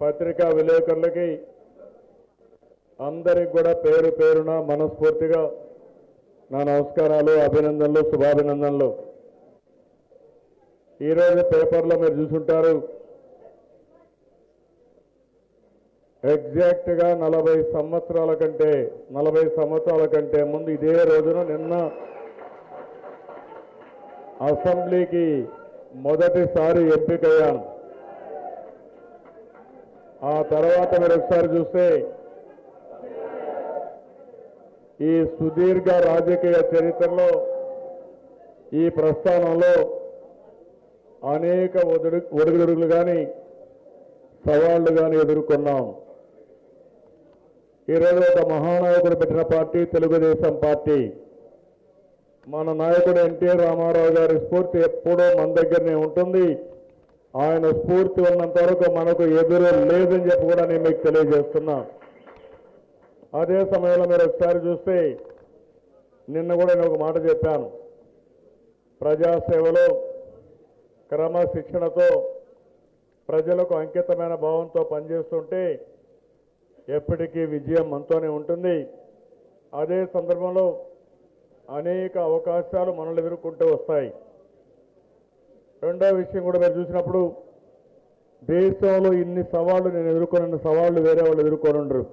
పత్రికా విలేకరులకి అందరికి కూడా పేరు పేరున మనస్ఫూర్తిగా నా నమస్కారాలు అభినందనలు శుభాభినందనలు. ఈరోజు పేపర్లో మీరు చూసుంటారు ఎగ్జాక్ట్గా నలభై సంవత్సరాల కంటే నలభై సంవత్సరాల కంటే ముందు ఇదే రోజున నిన్న అసెంబ్లీకి మొదటిసారి ఎంపికయ్యాను. ఆ తర్వాత మీరు ఒకసారి చూస్తే ఈ సుదీర్ఘ రాజకీయ చరిత్రలో ఈ ప్రస్థానంలో అనేక ఒడుగు ఒడుగుడుగులు కానీ సవాళ్ళు కానీ ఎదుర్కొన్నాం. ఈరోజు ఒక మహానాయకుడు పెట్టిన పార్టీ తెలుగుదేశం పార్టీ. మన నాయకుడు ఎన్టీ రామారావు గారి స్ఫూర్తి ఎప్పుడూ మన దగ్గరనే ఉంటుంది. ఆయన స్ఫూర్తి ఉన్నంత వరకు మనకు ఎదురు లేదని చెప్పి కూడా నేను మీకు తెలియజేస్తున్నా. అదే సమయంలో మీరు ఒకసారి చూస్తే నిన్న కూడా నేను ఒక మాట చెప్పాను. ప్రజాసేవలో క్రమశిక్షణతో ప్రజలకు అంకితమైన భావంతో పనిచేస్తుంటే ఎప్పటికీ విజయం మనతోనే ఉంటుంది. అదే సందర్భంలో అనేక అవకాశాలు మనల్ని ఎదుర్కొంటూ వస్తాయి. రెండో విషయం కూడా మీరు చూసినప్పుడు దేశంలో ఇన్ని సవాళ్ళు నేను ఎదుర్కొన్న సవాళ్ళు వేరే వాళ్ళు ఎదుర్కొని ఉండరు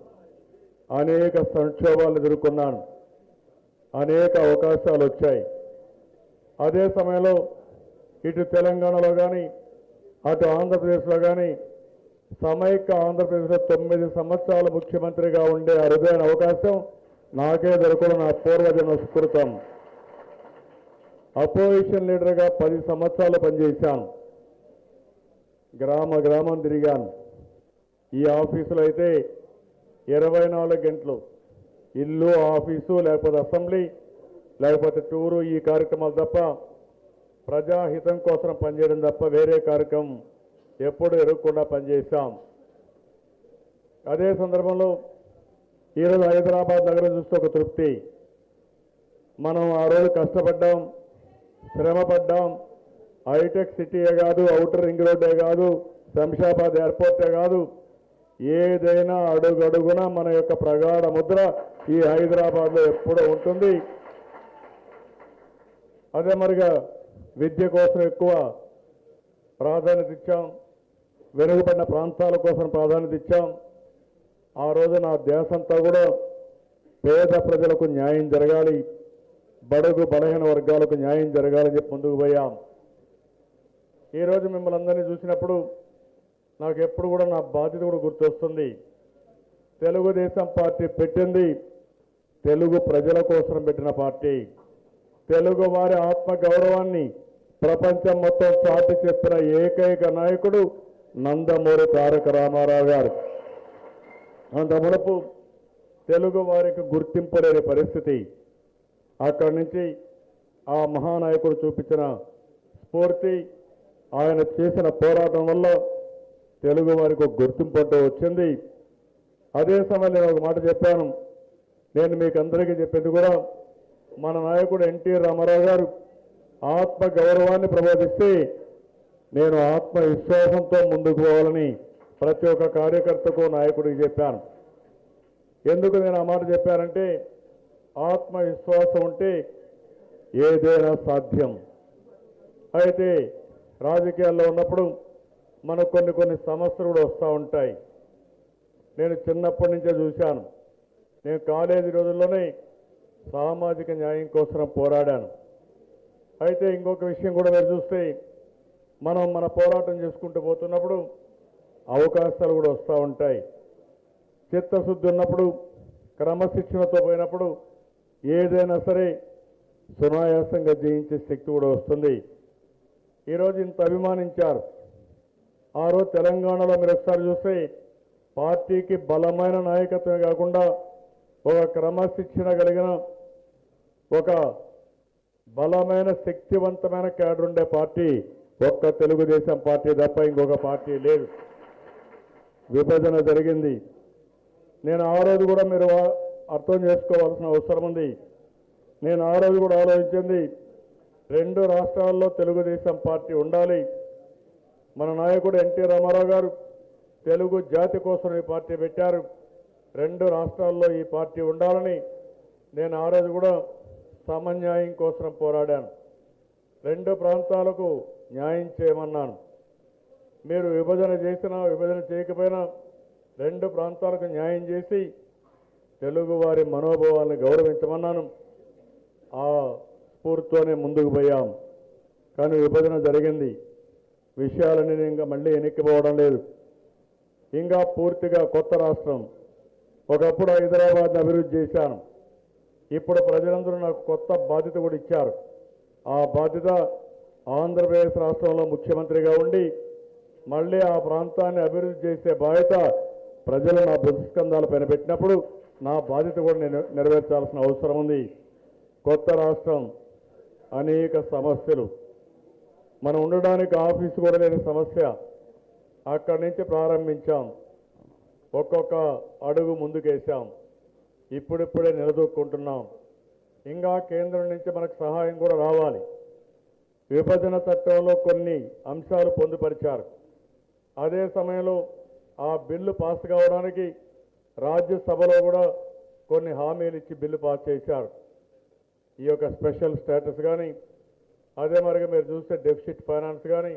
అనేక సంక్షోభాలు ఎదుర్కొన్నాను. అనేక అవకాశాలు వచ్చాయి. అదే సమయంలో ఇటు తెలంగాణలో కానీ అటు ఆంధ్రప్రదేశ్లో కానీ సమైక్య ఆంధ్రప్రదేశ్లో తొమ్మిది సంవత్సరాల ముఖ్యమంత్రిగా ఉండే అరుదైన అవకాశం నాకే దొరకడం నా పూర్వజన్మ సుకృతం. అపోజిషన్ లీడర్గా పది సంవత్సరాలు పనిచేశాను. గ్రామ గ్రామం తిరిగాను. ఈ ఆఫీసులో అయితే ఇరవై నాలుగు గంటలు. ఇల్లు ఆఫీసు లేకపోతే అసెంబ్లీ లేకపోతే టూరు ఈ కార్యక్రమాలు తప్ప ప్రజాహితం కోసం పనిచేయడం తప్ప వేరే కార్యక్రమం ఎప్పుడు ఎరగకుండా పనిచేశాం. అదే సందర్భంలో ఈరోజు హైదరాబాద్ నగరం చూస్తే ఒక తృప్తి. మనం ఆ రోజు కష్టపడ్డాం. శ్రమపడ్డాం. హైటెక్ సిటీయే కాదు అవుటర్ రింగ్ రోడ్డే కాదు శంషాబాద్ ఎయిర్పోర్టే కాదు. ఏదైనా అడుగడుగున మన యొక్క ప్రగాఢ ముద్ర ఈ హైదరాబాద్లో ఎప్పుడూ ఉంటుంది. అదే మరిగా విద్య కోసం ఎక్కువ ప్రాధాన్యత ఇచ్చాం. వెనుకబడిన ప్రాంతాల కోసం ప్రాధాన్యత ఇచ్చాం. ఆ రోజు నా దేశంతా కూడా పేద ప్రజలకు న్యాయం జరగాలి. బడుగు బలహీన వర్గాలకు న్యాయం జరగాలని చెప్పి ముందుకు పోయాం. ఈరోజు మిమ్మల్ని అందరినీ చూసినప్పుడు నాకు ఎప్పుడు కూడా నా బాధ్యత కూడా గుర్తొస్తుంది. తెలుగుదేశం పార్టీ పెట్టింది. తెలుగు ప్రజల కోసం పెట్టిన పార్టీ. తెలుగు వారి ఆత్మ గౌరవాన్ని ప్రపంచం మొత్తం చాటి చెప్పిన ఏకైక నాయకుడు నందమూరి తారక రామారావు గారు. అంత మునుపు తెలుగు వారికి గుర్తింపు లేని పరిస్థితి. అక్కడి నుంచి ఆ మహానాయకుడు చూపించిన స్ఫూర్తి ఆయన చేసిన పోరాటం వల్ల తెలుగు వారికి ఒక గుర్తింపు అంటూ వచ్చింది. అదే సమయంలో నేను ఒక మాట చెప్పాను. నేను మీకు అందరికీ చెప్పేది కూడా మన నాయకుడు ఎన్టీ రామారావు గారు ఆత్మ గౌరవాన్ని ప్రబోధిస్తే నేను ఆత్మవిశ్వాసంతో ముందుకు పోవాలని ప్రతి ఒక్క కార్యకర్తకు నాయకుడికి చెప్పాను. ఎందుకు నేను ఆ మాట చెప్పానంటే ఆత్మవిశ్వాసం ఉంటే ఏదైనా సాధ్యం. అయితే రాజకీయాల్లో ఉన్నప్పుడు మనకు కొన్ని కొన్ని సమస్యలు కూడా వస్తూ ఉంటాయి. నేను చిన్నప్పటి నుంచే చూశాను. నేను కాలేజీ రోజుల్లోనే సామాజిక న్యాయం కోసం పోరాడాను. అయితే ఇంకొక విషయం కూడా మీరు చూస్తే మనం మన పోరాటం చేసుకుంటూ పోతున్నప్పుడు అవకాశాలు కూడా వస్తూ ఉంటాయి. చిత్తశుద్ధి ఉన్నప్పుడు క్రమశిక్షణతో పోయినప్పుడు ఏదైనా సరే సునాయాసంగా జయించే శక్తి కూడా వస్తుంది. ఈరోజు ఇంత అభిమానించారు. ఆ రోజు తెలంగాణలో మీరు ఒకసారి చూస్తే పార్టీకి బలమైన నాయకత్వమే కాకుండా ఒక క్రమశిక్షణ కలిగిన ఒక బలమైన శక్తివంతమైన క్యాడర్ ఉండే పార్టీ. ఒక్క తెలుగుదేశం పార్టీ తప్ప ఇంకొక పార్టీ లేదు. విభజన జరిగింది. నేను ఆ రోజు కూడా మీరు అర్థం చేసుకోవాల్సిన అవసరం ఉంది. నేను ఆ రోజు కూడా ఆలోచించింది రెండు రాష్ట్రాల్లో తెలుగుదేశం పార్టీ ఉండాలి. మన నాయకుడు ఎన్టీ రామారావు గారు తెలుగు జాతి కోసం ఈ పార్టీ పెట్టారు. రెండు రాష్ట్రాల్లో ఈ పార్టీ ఉండాలని నేను ఆ రోజు కూడా సమన్యాయం కోసం పోరాడాను. రెండు ప్రాంతాలకు న్యాయం చేయమన్నాను. మీరు విభజన చేసినా విభజన చేయకపోయినా రెండు ప్రాంతాలకు న్యాయం చేసి తెలుగువారి మనోభావాలను గౌరవించమన్నాను. ఆ స్ఫూర్తితోనే ముందుకు పోయాం. కానీ విభజన జరిగింది. విషయాలన్నీ ఇంకా మళ్ళీ వెనక్కిపోవడం లేదు. ఇంకా పూర్తిగా కొత్త రాష్ట్రం. ఒకప్పుడు హైదరాబాద్ని అభివృద్ధి చేశాను. ఇప్పుడు ప్రజలందరూ నాకు కొత్త బాధ్యత కూడా ఇచ్చారు. ఆ బాధ్యత ఆంధ్రప్రదేశ్ రాష్ట్రంలో ముఖ్యమంత్రిగా ఉండి మళ్ళీ ఆ ప్రాంతాన్ని అభివృద్ధి చేసే బాధ్యత ప్రజలు నా బుధస్కంధాల పైన పెట్టినప్పుడు నా బాధ్యత కూడా నేను నెరవేర్చాల్సిన అవసరం ఉంది. కొత్త రాష్ట్రం అనేక సమస్యలు. మనం ఉండడానికి ఆఫీసు కూడా లేని సమస్య. అక్కడి నుంచి ప్రారంభించాం. ఒక్కొక్క అడుగు ముందుకేసాం ఇప్పుడిప్పుడే నిలదొక్కుంటున్నాం. ఇంకా కేంద్రం నుంచి మనకు సహాయం కూడా రావాలి. విభజన చట్టంలో కొన్ని అంశాలు పొందుపరిచారు. అదే సమయంలో ఆ బిల్లు పాస్ కావడానికి రాజ్యసభలో కూడా కొన్ని హామీలు ఇచ్చి బిల్లు పాస్ చేశారు. ఈ యొక్క స్పెషల్ స్టేటస్ కానీ అదే మరిగా మీరు చూస్తే డెఫిసిట్ ఫైనాన్స్ కానీ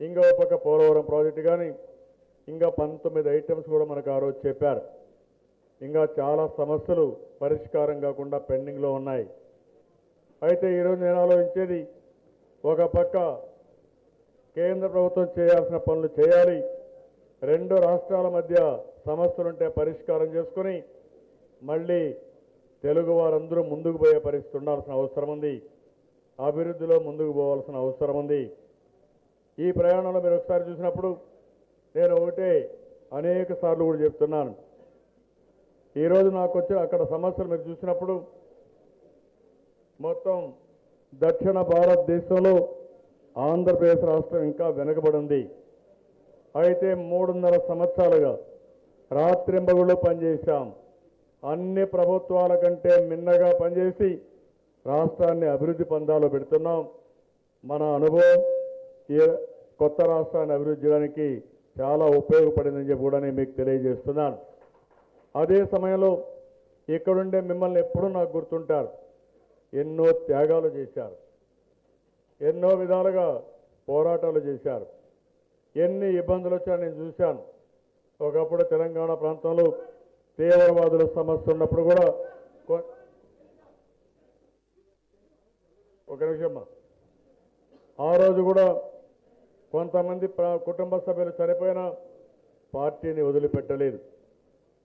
ఇంకో పక్క పోలవరం ప్రాజెక్టు కానీ ఇంకా పంతొమ్మిది ఐటమ్స్ కూడా మనకు ఆ రోజు చెప్పారు. ఇంకా చాలా సమస్యలు పరిష్కారం కాకుండా పెండింగ్లో ఉన్నాయి. అయితే ఈరోజు నేను ఆలోచించేది ఒక పక్క కేంద్ర ప్రభుత్వం చేయాల్సిన పనులు చేయాలి రెండు రాష్ట్రాల మధ్య సమస్యలుంటే పరిష్కారం చేసుకొని మళ్ళీ తెలుగు వారందరూ ముందుకు పోయే పరిస్థితి ఉండాల్సిన అవసరం ఉంది. అభివృద్ధిలో ముందుకు పోవాల్సిన అవసరం ఉంది. ఈ ప్రయాణంలో మీరు ఒకసారి చూసినప్పుడు నేను ఒకటే అనేక సార్లు కూడా చెప్తున్నాను. ఈరోజు నాకు వచ్చిన అక్కడ సమస్యలు మీరు చూసినప్పుడు మొత్తం దక్షిణ భారతదేశంలో ఆంధ్రప్రదేశ్ రాష్ట్రం ఇంకా వెనుకబడి ఉంది. అయితే మూడున్నర సంవత్సరాలుగా రాత్రింబగుళ్ళు పనిచేశాం. అన్ని ప్రభుత్వాల కంటే మిన్నగా పనిచేసి రాష్ట్రాన్ని అభివృద్ధి పందాలో పెడుతున్నాం. మన అనుభవం ఈ కొత్త రాష్ట్రాన్ని అభివృద్ధి చేయడానికి చాలా ఉపయోగపడిందని చెప్పి కూడా నేను మీకు తెలియజేస్తున్నాను. అదే సమయంలో ఇక్కడుండే మిమ్మల్ని ఎప్పుడూ నాకు గుర్తుంటారు. ఎన్నో త్యాగాలు చేశారు. ఎన్నో విధాలుగా పోరాటాలు చేశారు. ఎన్ని ఇబ్బందులు వచ్చా నేను చూశాను. ఒకప్పుడు తెలంగాణ ప్రాంతంలో తీవ్రవాదుల సమస్య ఉన్నప్పుడు కూడా ఒక నిమిషమ్మా ఆ రోజు కూడా కొంతమంది కుటుంబ సభ్యులు చనిపోయిన పార్టీని వదిలిపెట్టలేదు.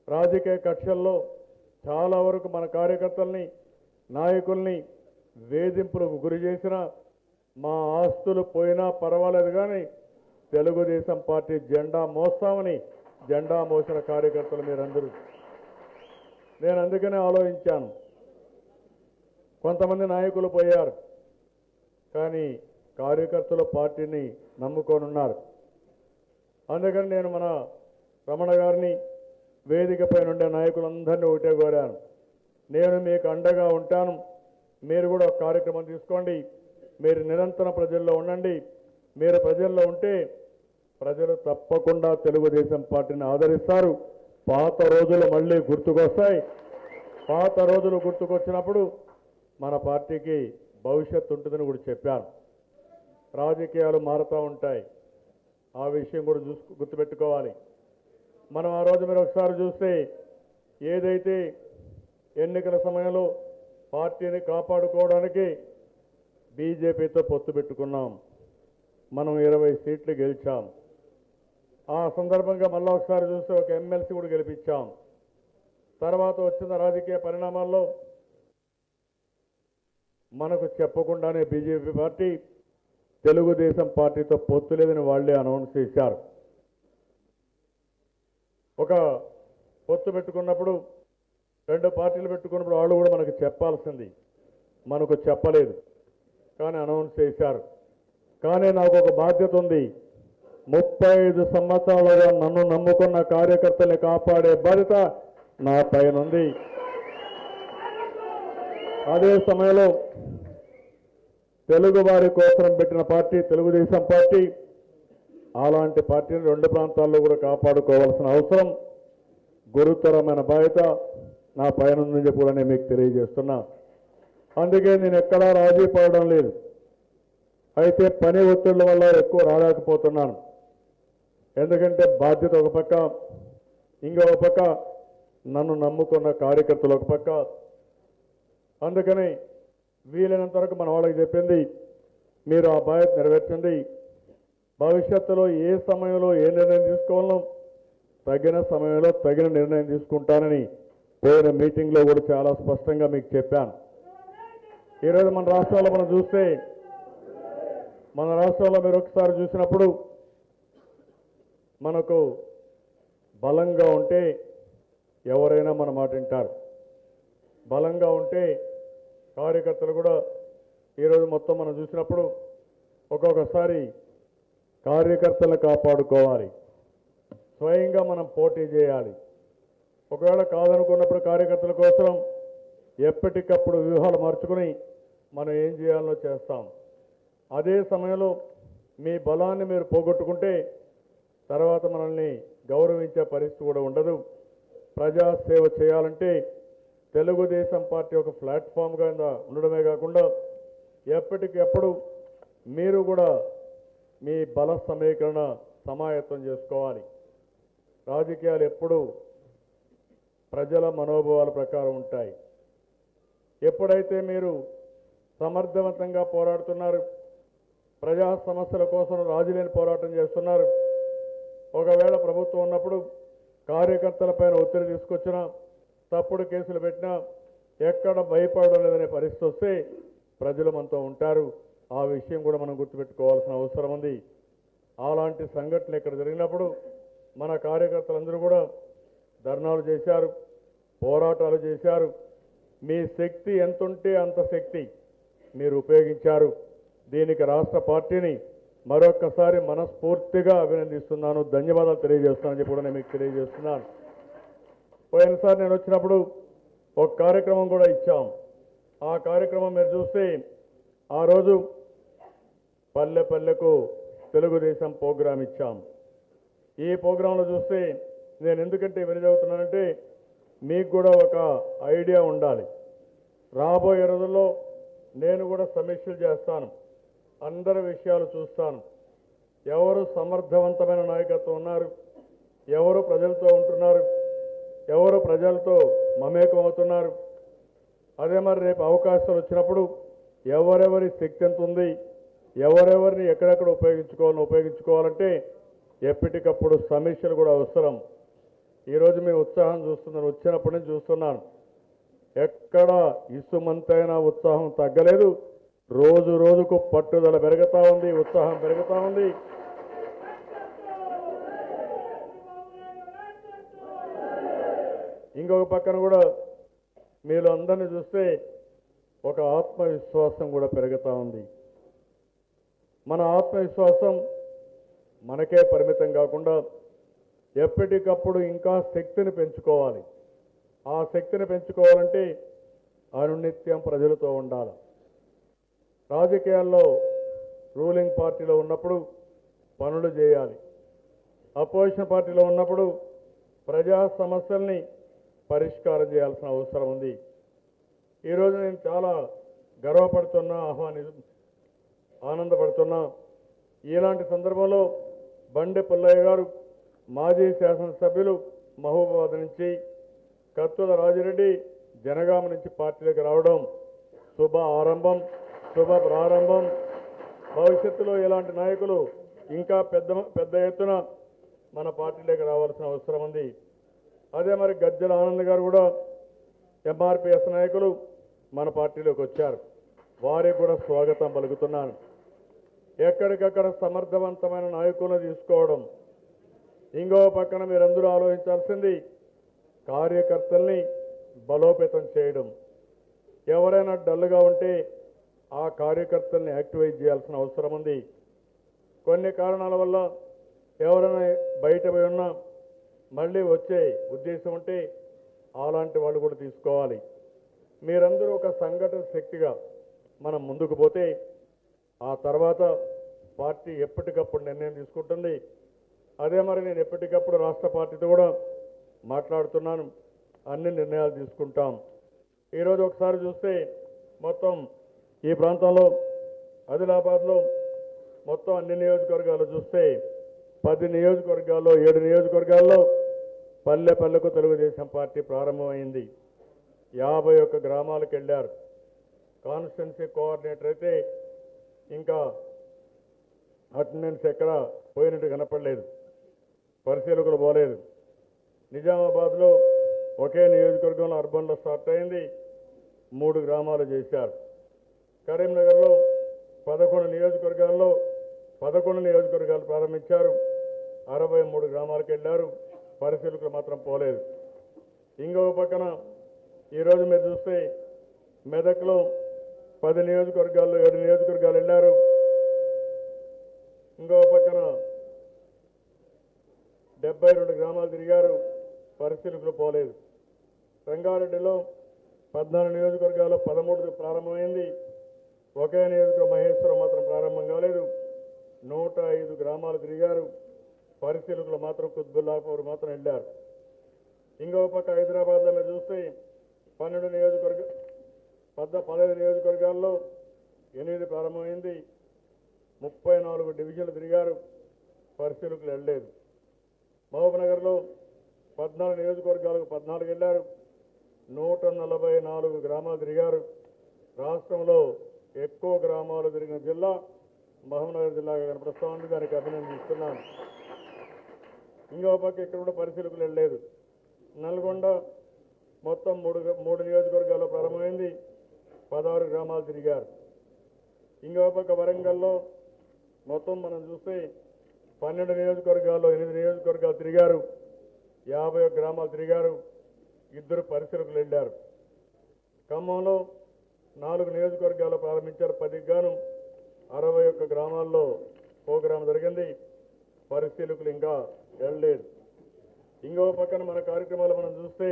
రాజకీయ కక్షల్లో చాలా వరకు మన కార్యకర్తల్ని నాయకుల్ని వేధింపులకు గురి చేసిన మా ఆస్తులు పోయినా పర్వాలేదు కానీ తెలుగుదేశం పార్టీ జెండా మోస్తామని జెండా మోసిన కార్యకర్తలు మీరందరూ. నేను అందుకనే ఆలోచించాను. కొంతమంది నాయకులు పోయారు. కానీ కార్యకర్తలు పార్టీని నమ్ముకోనున్నారు. అందుకని నేను మన రమణ గారిని వేదికపై నుండే ఉండే నాయకులందరినీ ఒకటే కోరాను. నేను మీకు అండగా ఉంటాను. మీరు కూడా ఒక కార్యక్రమం తీసుకోండి. మీరు నిరంతరం ప్రజల్లో ఉండండి. మీరు ప్రజల్లో ఉంటే ప్రజలు తప్పకుండా తెలుగుదేశం పార్టీని ఆదరిస్తారు. పాత రోజులు మళ్ళీ గుర్తుకొస్తాయి. పాత రోజులు గుర్తుకొచ్చినప్పుడు మన పార్టీకి భవిష్యత్తు ఉంటుందని కూడా చెప్పాను. రాజకీయాలు మారుతూ ఉంటాయి. ఆ విషయం కూడా చూసు గుర్తుపెట్టుకోవాలి. మనం ఆ రోజు మీరు ఒకసారి చూస్తే ఏదైతే ఎన్నికల సమయంలో పార్టీని కాపాడుకోవడానికి బీజేపీతో పొత్తు పెట్టుకున్నాం. మనం ఇరవై సీట్లు గెలిచాం. ఆ సందర్భంగా మళ్ళీ ఒకసారి చూస్తే ఒక ఎమ్మెల్సీ కూడా గెలిపించాం. తర్వాత వచ్చిన రాజకీయ పరిణామాల్లో మనకు చెప్పకుండానే బీజేపీ పార్టీ తెలుగుదేశం పార్టీతో పొత్తు లేదని వాళ్ళే అనౌన్స్ చేశారు. ఒక పొత్తు పెట్టుకున్నప్పుడు రెండు పార్టీలు పెట్టుకున్నప్పుడు వాళ్ళు కూడా మనకు చెప్పాల్సింది. మనకు చెప్పలేదు. కానీ అనౌన్స్ చేశారు. కానీ నాకు ఒక బాధ్యత ఉంది. ముప్పై ఐదు సంవత్సరాలుగా నన్ను నమ్ముకున్న కార్యకర్తల్ని కాపాడే బాధ్యత నా పైన ఉంది అదే సమయంలో తెలుగు వారి కోసం పెట్టిన పార్టీ తెలుగుదేశం పార్టీ అలాంటి పార్టీని రెండు ప్రాంతాల్లో కూడా కాపాడుకోవాల్సిన అవసరం గురుతరమైన బాధ్యత నా పైన ఉందని చెప్పి కూడా నేను మీకు తెలియజేస్తున్నా. అందుకే నేను ఎక్కడా రాజీ పడడం లేదు. అయితే పని ఒత్తిళ్ళ వల్ల ఎక్కువ రాలేకపోతున్నాను. ఎందుకంటే బాధ్యత ఒక పక్క ఇంకొక పక్క నన్ను నమ్ముకున్న కార్యకర్తలు ఒక పక్క. అందుకని వీలైనంత వరకు మన వాళ్ళకి చెప్పింది మీరు ఆ బాధ్యత నెరవేర్చండి. భవిష్యత్తులో ఏ సమయంలో ఏ నిర్ణయం తీసుకోవాలో తగిన సమయంలో తగిన నిర్ణయం తీసుకుంటానని పోయిన మీటింగ్లో కూడా చాలా స్పష్టంగా మీకు చెప్పాను. ఈరోజు మన రాష్ట్రంలో మనం చూస్తే మన రాష్ట్రంలో మీరు ఒకసారి చూసినప్పుడు మనకు బలంగా ఉంటే ఎవరైనా మన మాట వింటారు. బలంగా ఉంటే కార్యకర్తలు కూడా ఈరోజు మొత్తం మనం చూసినప్పుడు ఒక్కొక్కసారి కార్యకర్తలను కాపాడుకోవాలి. స్వయంగా మనం పోటీ చేయాలి. ఒకవేళ కాదనుకున్నప్పుడు కార్యకర్తల కోసం ఎప్పటికప్పుడు వ్యూహాలు మార్చుకుని మనం ఏం చేయాలో చేస్తాం. అదే సమయంలో మీ బలాన్ని మీరు పోగొట్టుకుంటే తర్వాత మనల్ని గౌరవించే పరిస్థితి కూడా ఉండదు. ప్రజాసేవ చేయాలంటే తెలుగుదేశం పార్టీ ఒక ప్లాట్ఫామ్గా ఉండడమే కాకుండా ఎప్పటికెప్పుడు మీరు కూడా మీ బల సమీకరణ సమాయత్తం చేసుకోవాలి. రాజకీయాలు ఎప్పుడూ ప్రజల మనోభావాల ప్రకారం ఉంటాయి. ఎప్పుడైతే మీరు సమర్థవంతంగా పోరాడుతున్నారు ప్రజా సమస్యల కోసం రాజులేని పోరాటం చేస్తున్నారు ఒకవేళ ప్రభుత్వం ఉన్నప్పుడు కార్యకర్తలపైన ఒత్తిడి తీసుకొచ్చినా తప్పుడు కేసులు పెట్టినా ఎక్కడ భయపడడం లేదనే పరిస్థితి వస్తే ప్రజలు మనతో ఉంటారు. ఆ విషయం కూడా మనం గుర్తుపెట్టుకోవాల్సిన అవసరం ఉంది. అలాంటి సంఘటనలు ఇక్కడ జరిగినప్పుడు మన కార్యకర్తలందరూ కూడా ధర్నాలు చేశారు పోరాటాలు చేశారు. మీ శక్తి ఎంతుంటే అంత శక్తి మీరు ఉపయోగించారు. దీనికి రాష్ట్ర పార్టీని మరొక్కసారి మనస్ఫూర్తిగా అభినందిస్తున్నాను. ధన్యవాదాలు తెలియజేస్తానని చెప్పి కూడా నేను మీకు తెలియజేస్తున్నాను. పోయినసారి నేను వచ్చినప్పుడు ఒక కార్యక్రమం కూడా ఇచ్చాం. ఆ కార్యక్రమం మీరు చూస్తే ఆ రోజు పల్లె పల్లెకు తెలుగుదేశం ప్రోగ్రాం ఇచ్చాం. ఈ ప్రోగ్రాంలో చూస్తే నేను ఎందుకంటే ఇవన్నీ మీకు కూడా ఒక ఐడియా ఉండాలి. రాబోయే రోజుల్లో నేను కూడా సమీక్షలు చేస్తాను. అందరి విషయాలు చూస్తాను. ఎవరు సమర్థవంతమైన నాయకత్వం ఉన్నారు? ఎవరు ప్రజలతో ఉంటున్నారు? ఎవరు ప్రజలతో మమేకం అవుతున్నారు? అదే మరి రేపు అవకాశాలు వచ్చినప్పుడు ఎవరెవరి శక్తి ఎంత ఉంది? ఎవరెవరిని ఎక్కడెక్కడ ఉపయోగించుకోవాలని ఉపయోగించుకోవాలంటే ఎప్పటికప్పుడు సమీక్షలు కూడా అవసరం. ఈరోజు మీ ఉత్సాహం చూస్తున్నాను వచ్చినప్పటి నుంచి చూస్తున్నాను. ఎక్కడ ఇసుమంతైనా ఉత్సాహం తగ్గలేదు. రోజు రోజుకు పట్టుదల పెరుగుతూ ఉంది ఉత్సాహం పెరుగుతూ ఉంది. ఇంకొక పక్కన కూడా మీరు అందరిని చూస్తే ఒక ఆత్మవిశ్వాసం కూడా పెరుగుతూ ఉంది. మన ఆత్మవిశ్వాసం మనకే పరిమితం కాకుండా ఎప్పటికప్పుడు ఇంకా శక్తిని పెంచుకోవాలి. ఆ శక్తిని పెంచుకోవాలంటే అనునిత్యం ప్రజలతో ఉండాలి. రాజకీయాల్లో రూలింగ్ పార్టీలో ఉన్నప్పుడు పనులు చేయాలి. అపోజిషన్ పార్టీలో ఉన్నప్పుడు ప్రజా సమస్యల్ని పరిష్కారం చేయాల్సిన అవసరం ఉంది. ఈరోజు నేను చాలా గర్వపడుతున్నా ఆహ్వాని ఆనందపడుతున్నా. ఇలాంటి సందర్భంలో బండి పుల్లయ్య గారు మాజీ శాసనసభ్యులు మహబూబాబాద్ నుంచి కత్తుల రాజిరెడ్డి జనగామ నుంచి పార్టీలోకి రావడం శుభ ఆరంభం శుభ ప్రారంభం. భవిష్యత్తులో ఇలాంటి నాయకులు ఇంకా పెద్ద పెద్ద ఎత్తున మన పార్టీలోకి రావాల్సిన అవసరం ఉంది. అదే మరి గజ్జల ఆనంద్ గారు కూడా ఎంఆర్పిఎస్ నాయకులు మన పార్టీలోకి వచ్చారు. వారికి కూడా స్వాగతం పలుకుతున్నాను. ఎక్కడికక్కడ సమర్థవంతమైన నాయకులను తీసుకోవడం ఇంకో పక్కన మీరందరూ ఆలోచించాల్సింది కార్యకర్తల్ని బలోపేతం చేయడం. ఎవరైనా డల్గా ఉంటే ఆ కార్యకర్తల్ని యాక్టివేట్ చేయాల్సిన అవసరం ఉంది. కొన్ని కారణాల వల్ల ఎవరైనా బయట పోయి ఉన్నా మళ్ళీ వచ్చే ఉద్దేశం ఉంటే అలాంటి వాళ్ళు కూడా తీసుకోవాలి. మీరందరూ ఒక సంఘటన శక్తిగా మనం ముందుకు పోతే ఆ తర్వాత పార్టీ ఎప్పటికప్పుడు నిర్ణయం తీసుకుంటుంది. అదే మరి నేను ఎప్పటికప్పుడు రాష్ట్ర పార్టీతో కూడా మాట్లాడుతున్నాను. అన్ని నిర్ణయాలు తీసుకుంటాం. ఈరోజు ఒకసారి చూస్తే మొత్తం ఈ ప్రాంతంలో ఆదిలాబాద్లో మొత్తం అన్ని నియోజకవర్గాలు చూస్తే పది నియోజకవర్గాల్లో ఏడు నియోజకవర్గాల్లో పల్లె పల్లెకు తెలుగుదేశం పార్టీ ప్రారంభమైంది. యాభై ఒక్క గ్రామాలకు వెళ్ళారు. కాన్స్టిట్యున్సీ కోఆర్డినేటర్ అయితే ఇంకా అటెండెన్స్ ఎక్కడ పోయినట్టు కనపడలేదు. పరిశీలకులు పోలేదు. నిజామాబాద్లో ఒకే నియోజకవర్గంలో అర్బన్లో స్టార్ట్ అయింది. మూడు గ్రామాలు చేశారు. కరీంనగర్లో పదకొండు నియోజకవర్గాల్లో పదకొండు నియోజకవర్గాలు ప్రారంభించారు. అరవై మూడు గ్రామాలకు వెళ్ళారు. పరిశీలకులు మాత్రం పోలేదు. ఇంకొక పక్కన ఈరోజు మీరు చూస్తే మెదక్లో పది నియోజకవర్గాల్లో ఏడు నియోజకవర్గాలు వెళ్ళారు. ఇంకొక పక్కన డెబ్బై రెండు గ్రామాలు తిరిగారు. పరిశీలకులు పోలేదు. రంగారెడ్డిలో పద్నాలుగు నియోజకవర్గాల్లో పదమూడు ప్రారంభమైంది. ఒకే నియోజకవర్గం మహేశ్వరం మాత్రం ప్రారంభం కాలేదు. నూట ఐదు గ్రామాలు తిరిగారు. పరిశీలకులు మాత్రం కుత్బుల్లాపూర్ మాత్రం వెళ్ళారు. ఇంకో పక్క హైదరాబాద్లో మీరు చూస్తే పన్నెండు నియోజకవర్గ పద్ద పదహైదు నియోజకవర్గాల్లో ఎనిమిది ప్రారంభమైంది. ముప్పై నాలుగు డివిజన్లు తిరిగారు. పరిశీలకులు వెళ్ళలేదు. మహబూబ్నగర్లో పద్నాలుగు నియోజకవర్గాలకు పద్నాలుగు వెళ్ళారు. నూట నలభై నాలుగు గ్రామాలు తిరిగారు. రాష్ట్రంలో ఎక్కువ గ్రామాలు తిరిగిన జిల్లా మహబూబ్నగర్ జిల్లాగా కనపడుస్తూ ఉంది దానికి అభినందిస్తున్నాను. ఇంకో పక్క ఇక్కడ కూడా పరిశీలకులు వెళ్ళలేదు. నల్గొండ మొత్తం మూడు మూడు నియోజకవర్గాల్లో ప్రారంభమైంది. పదహారు గ్రామాలు తిరిగారు. ఇంకో పక్క వరంగల్లో మొత్తం మనం చూస్తే పన్నెండు నియోజకవర్గాల్లో ఎనిమిది నియోజకవర్గాలు తిరిగారు. యాభై గ్రామాలు తిరిగారు. ఇద్దరు పరిశీలకులు వెళ్ళారు. ఖమ్మంలో నాలుగు నియోజకవర్గాలు ప్రారంభించారు. పదికి గాను అరవై ఒక్క గ్రామాల్లో ప్రోగ్రాం జరిగింది. పరిశీలకులు ఇంకా వెళ్ళలేదు. ఇంకో పక్కన మన కార్యక్రమాలు మనం చూస్తే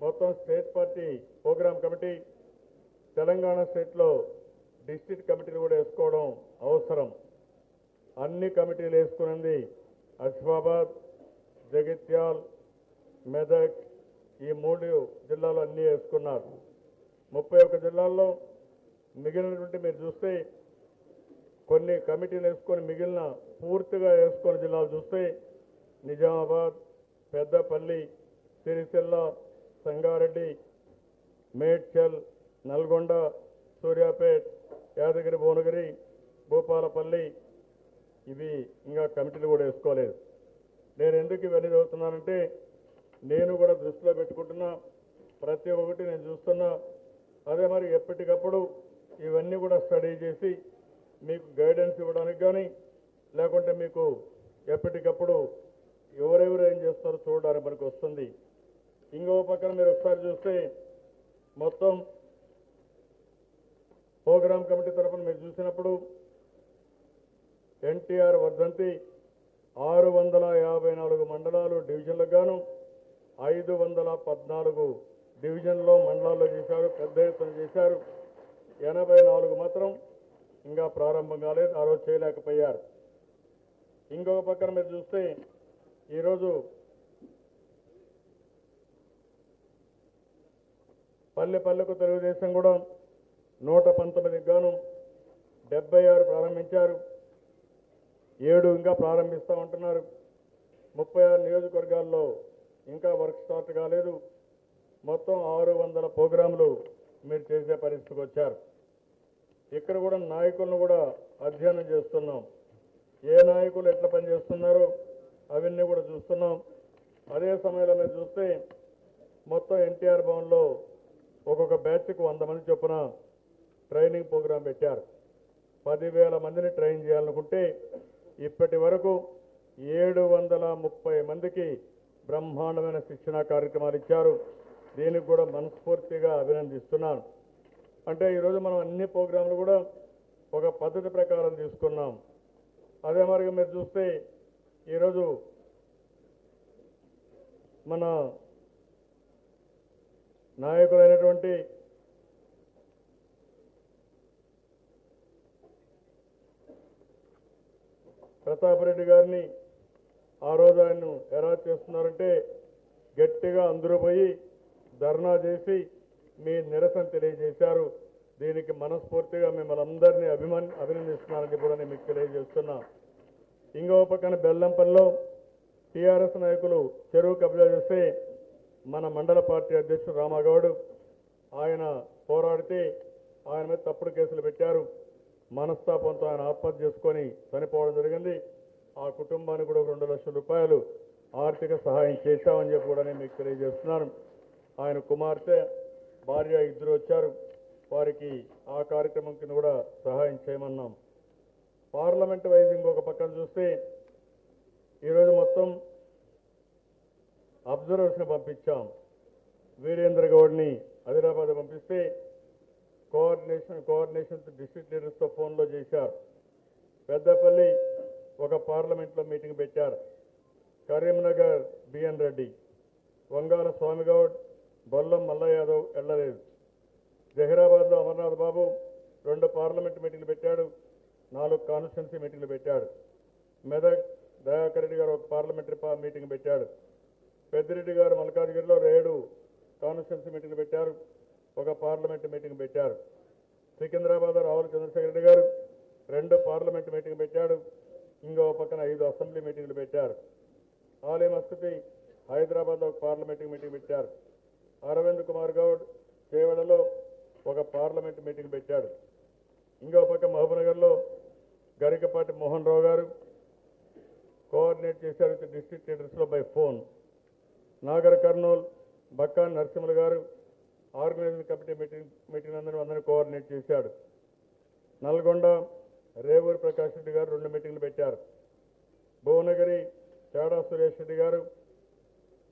మొత్తం state party program committee Telangana స్టేట్లో డిస్ట్రిక్ట్ కమిటీలు కూడా వేసుకోవడం అవసరం. అన్ని కమిటీలు వేసుకున్నది అసిఫాబాద్ జగిత్యాల్ మెదక్ ఈ మూడు జిల్లాలు అన్నీ వేసుకున్నారు. ముప్పై ఒక్క జిల్లాల్లో మిగిలినటువంటి మీరు చూస్తే కొన్ని కమిటీలు వేసుకొని మిగిలిన పూర్తిగా వేసుకొని జిల్లాలు చూస్తే నిజామాబాద్ పెద్దపల్లి సిరిసిల్ల సంగారెడ్డి మేడ్చల్ నల్గొండ సూర్యాపేట్ యాదగిరి భువనగిరి భూపాలపల్లి ఇవి ఇంకా కమిటీలు కూడా వేసుకోలేదు. నేను ఎందుకు ఇవన్నీ చదువుతున్నానంటే నేను కూడా దృష్టిలో పెట్టుకుంటున్నా ప్రతి ఒక్కటి నేను చూస్తున్నా అదే మరి ఎప్పటికప్పుడు ఇవన్నీ కూడా స్టడీ చేసి మీకు గైడెన్స్ ఇవ్వడానికి కానీ లేకుంటే మీకు ఎప్పటికప్పుడు ఎవరెవరు ఏం చేస్తారో చూడడానికి మనకు వస్తుంది. ఇంకో పక్కన మీరు ఒకసారి చూస్తే మొత్తం ప్రోగ్రామ్ కమిటీ తరఫున మీరు చూసినప్పుడు ఎన్టీఆర్ వర్ధంతి ఆరు వందల యాభై నాలుగు మండలాలు డివిజన్లకు గాను ఐదు వందల పద్నాలుగు డివిజన్లో మండలాల్లో చేశారు పెద్ద ఎత్తున చేశారు. ఎనభై నాలుగు మాత్రం ఇంకా ప్రారంభం కాలేదు ఆ రోజు చేయలేకపోయారు. ఇంకొక పక్కన మీరు చూస్తే ఈరోజు పల్లె పల్లెకు తెలుగుదేశం కూడా నూట పంతొమ్మిదికి గాను డెబ్బై ఆరు ప్రారంభించారు. ఏడు ఇంకా ప్రారంభిస్తూ ఉంటున్నారు. ముప్పై ఆరు నియోజకవర్గాల్లో ఇంకా వర్క్ స్టార్ట్ కాలేదు. మొత్తం ఆరు వందల ప్రోగ్రాంలు మీరు చేసే పరిస్థితికి వచ్చారు. ఇక్కడ కూడా నాయకులను కూడా అధ్యయనం చేస్తున్నాం. ఏ నాయకులు ఎట్లా పనిచేస్తున్నారు అవన్నీ కూడా చూస్తున్నాం. అదే సమయంలో మీరు చూస్తే మొత్తం ఎన్టీఆర్ భవన్లో ఒక్కొక్క బ్యాచ్కు వంద మంది చొప్పున ట్రైనింగ్ ప్రోగ్రాం పెట్టారు. పదివేల మందిని ట్రైన్ చేయాలనుకుంటే ఇప్పటి వరకు ఏడు వందల ముప్పై మందికి బ్రహ్మాండమైన శిక్షణా కార్యక్రమాలు ఇచ్చారు. దీనికి కూడా మనస్ఫూర్తిగా అభినందిస్తున్నాను. అంటే ఈరోజు మనం అన్ని ప్రోగ్రాంలు కూడా ఒక పద్ధతి ప్రకారం తీసుకున్నాం. అదే మరి మీరు చూస్తే ఈరోజు మన నాయకులైనటువంటి ప్రతాప్ రెడ్డి గారిని ఆ రోజు ఆయన్ను ఎలా చేస్తున్నారంటే గట్టిగా అందరూ పోయి ధర్నా చేసి మీ నిరసన తెలియజేశారు. దీనికి మనస్ఫూర్తిగా మిమ్మల్ని అందరినీ అభిమాన్ అభినందిస్తున్నారని కూడా నేను మీకు తెలియజేస్తున్నా. ఇంకో పక్కన బెల్లంపల్లిలో టీఆర్ఎస్ నాయకులు చెరువు కబ్జా చేస్తే మన మండల పార్టీ అధ్యక్షుడు రామాగౌడ్ ఆయన పోరాడితే ఆయన మీద తప్పుడు కేసులు పెట్టారు. మనస్తాపంతో ఆయన ఆత్మహత్య చేసుకొని చనిపోవడం జరిగింది. ఆ కుటుంబానికి కూడా రెండు లక్షల రూపాయలు ఆర్థిక సహాయం చేశామని చెప్పి కూడా నేను మీకు తెలియజేస్తున్నాను. ఆయన కుమార్తె భార్య ఇద్దరు వచ్చారు. వారికి ఆ కార్యక్రమం కింద కూడా సహాయం చేయమన్నాం. పార్లమెంట్ వైజ్ ఇంకొక పక్కన చూస్తే ఈరోజు మొత్తం అబ్జర్వర్స్ని పంపించాం. వీరేంద్ర గౌడ్ని హైదరాబాద్ పంపిస్తే కోఆర్డినేషన్ కోఆర్డినేషన్ డిస్ట్రిక్ట్ లీడర్స్తో ఫోన్లో చేశారు. పెద్దపల్లి ఒక పార్లమెంట్లో మీటింగ్ పెట్టారు. కరీంనగర్ బిఎన్ రెడ్డి వంగాల స్వామిగౌడ్ బొల్లం మల్ల యాదవ్ వెళ్ళలేదు జహీరాబాద్లో అమర్నాథ్ బాబు రెండు పార్లమెంట్ మీటింగ్లు పెట్టాడు నాలుగు కాన్స్టిట్యున్సీ మీటింగ్లు పెట్టాడు. మెదక్ దయాకర్ రెడ్డి గారు ఒక పార్లమెంటరీ పా- మీటింగ్ పెట్టాడు. పెద్దిరెడ్డి గారు మల్కాజ్గిరిలో ఏడు కాన్స్టిట్యున్సీ మీటింగ్లు పెట్టారు ఒక పార్లమెంట్ మీటింగ్ పెట్టారు. సికింద్రాబాద్ రావుల చంద్రశేఖర రెడ్డి గారు రెండు పార్లమెంట్ మీటింగ్ పెట్టాడు ఇంకో పక్కన ఐదు అసెంబ్లీ మీటింగ్లు పెట్టారు. ఆలయ మస్కతి హైదరాబాద్లో ఒక పార్లమెంట్ మీటింగ్ పెట్టారు. అరవింద్ కుమార్ గౌడ్ చేవడలో ఒక పార్లమెంట్ మీటింగ్ పెట్టాడు. ఇంకో పక్క మహబూబ్నగర్లో గరికపాటి మోహన్ రావు గారు కోఆర్డినేట్ చేశారు district లీడర్స్లో by phone. Nagar Kurnool Bakkan Narasimhulu garu organizing committee meeting meeting అందరూ అందరినీ కోఆర్డినేట్ చేశాడు. నల్గొండ రేవూరి ప్రకాష్ రెడ్డి గారు రెండు మీటింగ్లు పెట్టారు. Bhuvanagiri Chada Suresh Reddy garu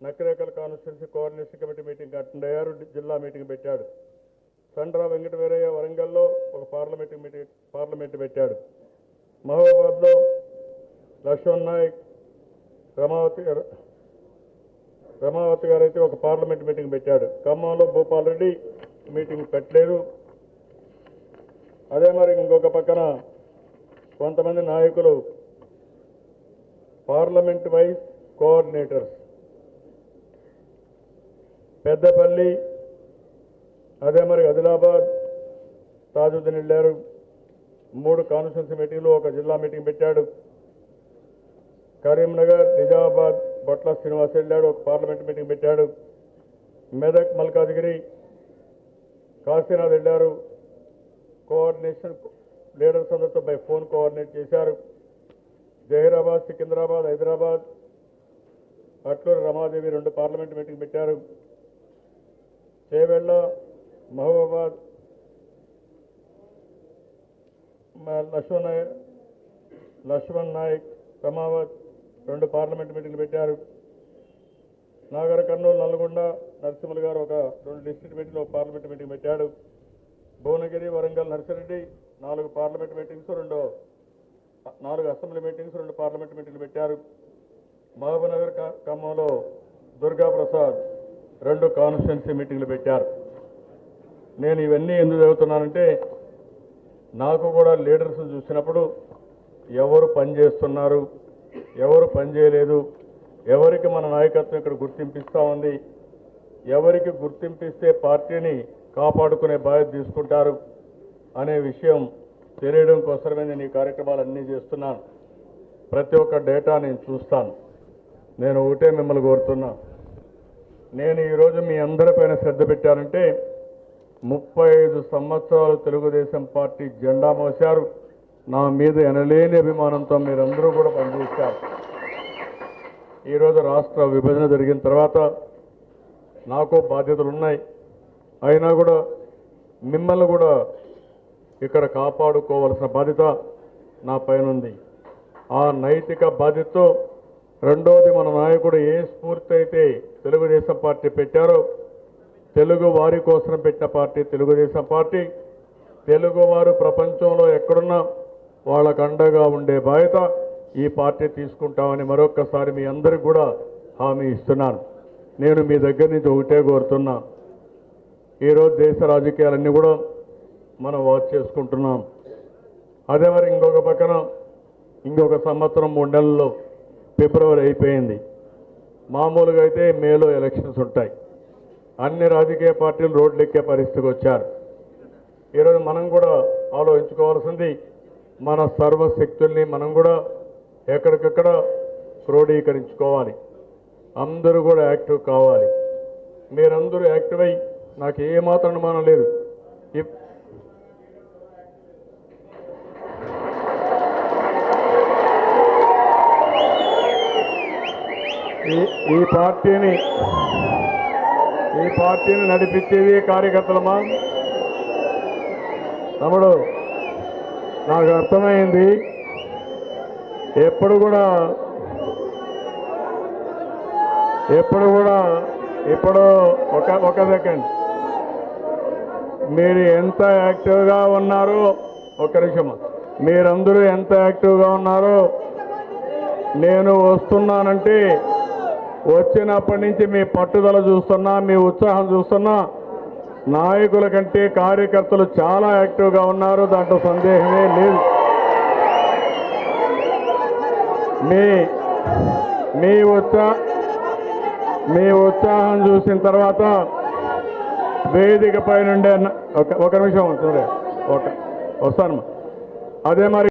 Nakrekal constituency coordination committee meeting attend అయ్యారు జిల్లా మీటింగ్ పెట్టాడు. సండ్రా వెంకట వీరయ్య వరంగల్లో ఒక పార్లమెంట్ మీటింగ్ పార్లమెంట్ పెట్టాడు. మహబూబాబాద్లో లక్ష్మణ్ నాయక్ రమావతి గారు రమావతి గారు అయితే ఒక పార్లమెంట్ మీటింగ్ పెట్టాడు. ఖమ్మంలో భూపాల్ రెడ్డి మీటింగ్ పెట్టలేదు. అదే మరి ఇంకొక పక్కన కొంతమంది నాయకులు పార్లమెంట్ వైజ్ కోఆర్డినేటర్స్. పెద్దపల్లి అదే మరి ఆదిలాబాద్ తాజుద్దీన్ వెళ్ళారు మూడు కాన్స్టిట్యున్సీ మీటింగ్లు ఒక జిల్లా మీటింగ్ పెట్టాడు. కరీంనగర్ నిజామాబాద్ బొట్ల శ్రీనివాస్ వెళ్ళాడు ఒక పార్లమెంట్ మీటింగ్ పెట్టాడు. మెదక్ మల్కాజ్గిరి కాశీనాథ్ వెళ్ళారు కోఆర్డినేషన్ లీడర్స్ అందరితో బై ఫోన్ కోఆర్డినేట్ చేశారు. జహీరాబాద్ సికింద్రాబాద్ హైదరాబాద్ అట్లూరు రమాదేవి రెండు పార్లమెంట్ మీటింగ్ పెట్టారు. చేవెళ్ళ మహబూబాబాద్ లక్ష్మణ్ నాయక్ లక్ష్మణ్ నాయక్ కమావత్ రెండు పార్లమెంట్ మీటింగ్లు పెట్టారు. నాగర్ కర్నూలు నల్గొండ నరసింహులు గారు ఒక రెండు డిస్ట్రిక్ట్ మీటింగ్లు ఒక పార్లమెంట్ మీటింగ్ పెట్టాడు భువనగిరి వరంగల్ నర్సిరెడ్డి నాలుగు పార్లమెంట్ మీటింగ్స్ రెండు నాలుగు అసెంబ్లీ మీటింగ్స్ రెండు పార్లమెంట్ మీటింగ్లు పెట్టారు. మహబూబ్నగర్ ఖమ్మంలో దుర్గా ప్రసాద్ రెండు కాన్స్టిట్యున్సీ మీటింగ్లు పెట్టారు. నేను ఇవన్నీ ఎందుకు చదువుతున్నానంటే నాకు కూడా లీడర్స్ చూసినప్పుడు ఎవరు పని చేస్తున్నారు ఎవరు పని చేయలేదు ఎవరికి మన నాయకత్వం ఇక్కడ గుర్తింపిస్తూ ఉంది ఎవరికి గుర్తింపిస్తే పార్టీని కాపాడుకునే బాధ్యత తీసుకుంటారు అనే విషయం తెలియడం కోసమే నేను ఈ కార్యక్రమాలన్నీ చేస్తున్నాను. ప్రతి ఒక్క డేటా నేను చూస్తాను. నేను ఒకటే మిమ్మల్ని కోరుతున్నాను నేను ఈరోజు మీ అందరిపైన శ్రద్ధ పెట్టానంటే ముప్పై ఐదు సంవత్సరాలు తెలుగుదేశం పార్టీ జెండా మోశారు. నా మీద ఎనలేని అభిమానంతో మీరందరూ కూడా పనిచేశారు. ఈరోజు రాష్ట్ర విభజన జరిగిన తర్వాత నాకు బాధ్యతలు ఉన్నాయి అయినా కూడా మిమ్మల్ని కూడా ఇక్కడ కాపాడుకోవాల్సిన బాధ్యత నా పైన ఉంది ఆ నైతిక బాధ్యతతో రెండోది మన నాయకుడు ఏ స్ఫూర్తి అయితే తెలుగుదేశం పార్టీ పెట్టారో తెలుగు వారి కోసం పెట్టిన పార్టీ తెలుగుదేశం పార్టీ. తెలుగు వారు ప్రపంచంలో ఎక్కడున్నా వాళ్ళకు అండగా ఉండే బాధ్యత ఈ పార్టీ తీసుకుంటామని మరొక్కసారి మీ అందరికి కూడా హామీ ఇస్తున్నాను. నేను మీ దగ్గర నుంచి ఒకటే కోరుతున్నా. ఈరోజు దేశ రాజకీయాలన్నీ కూడా మనం వాచ్ చేసుకుంటున్నాం. అదే మరి ఇంకొక పక్కన ఇంకొక సంవత్సరం మూడు నెలల్లో ఫిబ్రవరి అయిపోయింది. మామూలుగా అయితే మేలో ఎలక్షన్స్ ఉంటాయి. అన్ని రాజకీయ పార్టీలు రోడ్లెక్కే పరిస్థితికి వచ్చారు. ఈరోజు మనం కూడా ఆలోచించుకోవాల్సింది మన సర్వశక్తుల్ని మనం కూడా ఎక్కడికక్కడ క్రోడీకరించుకోవాలి. అందరూ కూడా యాక్టివ్ కావాలి. మీరందరూ యాక్టివ్ అయ్యి నాకు ఏమాత్రం అనుమానం లేదు. ఈ ఈ పార్టీని ఈ పార్టీని నడిపించేది కార్యకర్తలమా? తమ్ముడు నాకు అర్థమైంది. ఎప్పుడు కూడా ఎప్పుడు కూడా ఇప్పుడు ఒక ఒక సెకండ్. మీరు ఎంత యాక్టివ్గా ఉన్నారో ఒక నిమిషం. మీరందరూ ఎంత యాక్టివ్గా ఉన్నారో నేను వస్తున్నానంటే వచ్చినప్పటి నుంచి మీ పట్టుదల చూస్తున్నా మీ ఉత్సాహం చూస్తున్నా నాయకుల కంటే కార్యకర్తలు చాలా యాక్టివ్గా ఉన్నారు. దాంట్లో సందేహమే లేదు. మీ మీ ఉత్సా మీ ఉత్సాహం చూసిన తర్వాత వేదిక పైన నుండే ఒక ఒక నిమిషం సరే ఒక వస్తాను అదే మరి